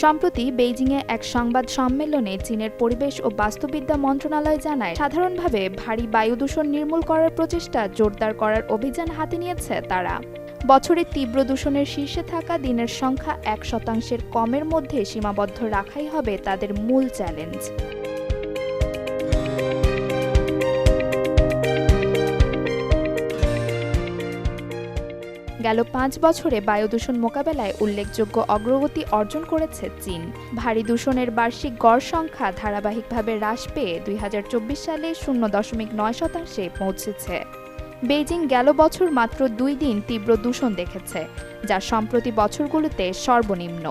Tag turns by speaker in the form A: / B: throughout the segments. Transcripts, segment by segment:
A: সম্প্রতি বেইজিংয়ে এক সংবাদ সম্মেলনে চীনের পরিবেশ ও বাস্তুবিদ্যা মন্ত্রণালয় জানায়, সাধারণভাবে ভারী বায়ু দূষণ নির্মূল করার প্রচেষ্টা জোরদার করার অভিযান হাতে নিয়েছে তারা। বছরে তীব্র দূষণের শীর্ষে থাকা দিনের সংখ্যা এক শতাংশের কমের মধ্যে সীমাবদ্ধ রাখাই হবে তাদের মূল চ্যালেঞ্জ। গেল পাঁচ বছরে বায়ু দূষণ মোকাবেলায় উল্লেখযোগ্য অগ্রগতি অর্জন করেছে চীন। ভারী দূষণের বার্ষিক গড় সংখ্যা ধারাবাহিকভাবে হ্রাস পেয়ে দুই হাজার চব্বিশ সালে শূন্য দশমিক নয় শতাংশে পৌঁছেছে। বেইজিং গেল বছর মাত্র দুই দিন তীব্র দূষণ দেখেছে, যা সম্প্রতি বছরগুলোতে সর্বনিম্ন।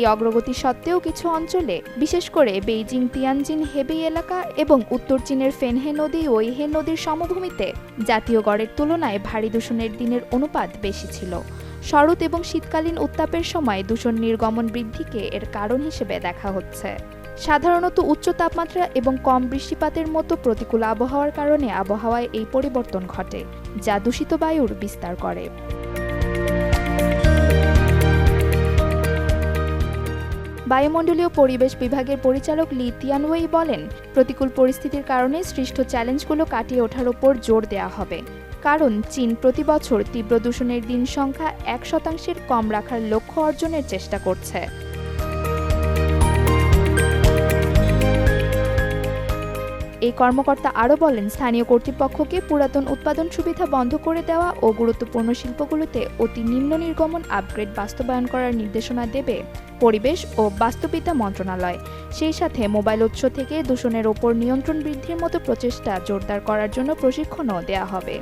A: এই অগ্রগতি সত্ত্বেও কিছু অঞ্চলে, বিশেষ করে বেইজিং, তিয়ানজিন, হেবেই এলাকা এবং উত্তর চীনের ফেনহে নদী ও ইহে নদীর সমভূমিতে জাতীয় গড়ের তুলনায় ভারী দূষণের দিনের অনুপাত বেশি ছিল। শরৎ এবং শীতকালীন উত্তাপের সময় দূষণ নির্গমন বৃদ্ধিকে এর কারণ হিসেবে দেখা হচ্ছে। সাধারণত উচ্চ তাপমাত্রা এবং কম বৃষ্টিপাতের মতো প্রতিকূল আবহাওয়ার কারণে আবহাওয়ায় এই পরিবর্তন ঘটে, যা দূষিত বায়ুর বিস্তার করে। বায়ুমণ্ডলীয় পরিবেশ বিভাগের পরিচালক লি তিয়ানওয়েই বলেন, প্রতিকূল পরিস্থিতির কারণে সৃষ্ট চ্যালেঞ্জগুলো কাটিয়ে ওঠার ওপর জোর দেওয়া হবে। কারণ চীন প্রতি বছর তীব্র দূষণের দিন সংখ্যা এক শতাংশের কম রাখার লক্ষ্য অর্জনের চেষ্টা করছে। এই কর্মকর্তা আরও বলেন, স্থানীয় কর্তৃপক্ষকে পুরাতন উৎপাদন সুবিধা বন্ধ করে দেওয়া ও গুরুত্বপূর্ণ শিল্পগুলোতে অতি নিম্ন নির্গমন আপগ্রেড বাস্তবায়ন করার নির্দেশনা দেবে পরিবেশ ও বাস্তুবিদ্যা মন্ত্রণালয়। সেই সাথে মোবাইল উৎস থেকে দূষণের ওপর নিয়ন্ত্রণ বৃদ্ধির মতো প্রচেষ্টা জোরদার করার জন্য প্রশিক্ষণও দেওয়া হবে।